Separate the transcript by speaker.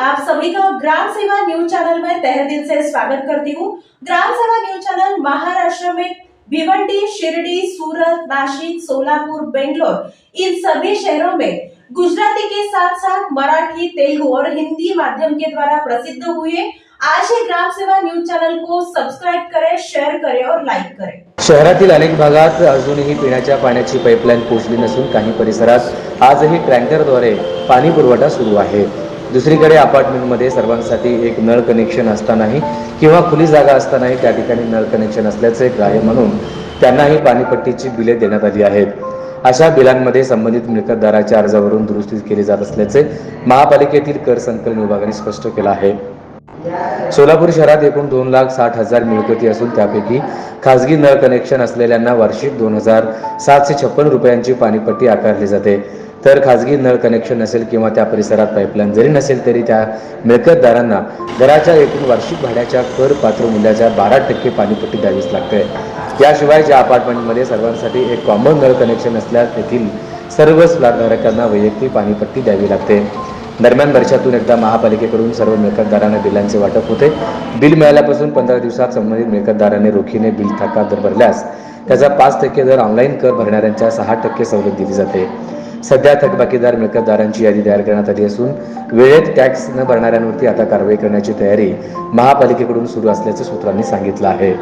Speaker 1: आप सभी का ग्राम सेवा न्यूज चैनल में तहे दिल से स्वागत करती हूँ। ग्राम सेवा न्यूज चैनल महाराष्ट्र में भिवंडी शिरडी सूरत नासिक सोलापुर बेंगलोर इन सभी शहरों में गुजराती के साथ साथ मराठी तेलुगु और हिंदी माध्यम के द्वारा प्रसिद्ध हुए आज ही ग्राम सेवा न्यूज चैनल को सब्सक्राइब करें शेयर करें और लाइक करें।
Speaker 2: शहरातील अनेक भागात अजूनही पिण्याच्या पाण्याची पाईपलाईन पोहोचली नसून काही परिसरात आजही टँकरद्वारे पाणी पुरवठा सुरू आहे. दुसरीकडे अपार्टमेंटमध्ये सर्वांसाठी एक नळ कनेक्शन असतानाही किंवा खुली जागा असतानाही त्या ठिकाणी नळ कनेक्शन असल्याचे ग्राह्य म्हणून त्यांनाही पाणीपट्टीची बिले देण्यात आली आहेत. अशा बिलांमध्ये संबंधित मिळकतदाराच्या अर्जावरून दुरुस्ती केली जात असल्याचे महापालिकेतील कर संकलन विभागाने स्पष्ट केलं आहे. सोलापूर शहरात एकूण दोन लाख साठ हजार मिळकती असून त्यापैकी खासगी नळ कनेक्शन असलेल्यांना वार्षिक दोन हजार सातशे छप्पन रुपयांची पाणीपट्टी आकारली जाते. तर खाजगी नळ कनेक्शन नसेल किंवा त्या परिसरात पाईपलाईन जरी नसेल तरी त्या मिळकतदारांना घराच्या एकूण वार्षिक भाड्याच्या कर पात्र मूल्याच्या बारा टक्के पाणीपट्टी द्यावीच लागते. याशिवाय ज्या अपार्टमेंटमध्ये सर्वांसाठी एक कॉमन नळ कनेक्शन असल्यास तेथील सर्व स्लॅबधारकांना वैयक्तिक पाणीपट्टी द्यावी लागते. दरम्यान वर्षातून एकदा महापालिकेकडून सर्व मिळकतदारांना बिलांचे वाटप होते. बिल मिळाल्यापासून पंधरा दिवसात संबंधित मिळकतदाराने रोखीने बिल थका दर भरल्यास त्याचा पाच टक्के दर ऑनलाईन कर भरणाऱ्यांच्या सहा टक्के सवलत दिली जाते. सध्या थकबाकीदार मिळकतदारांची यादी तयार करण्यात आली असून वेळेत टॅक्स न भरणाऱ्यांवरती आता कारवाई करण्याची तयारी महापालिकेकडून सुरू असल्याचं सूत्रांनी सांगितलं आहे.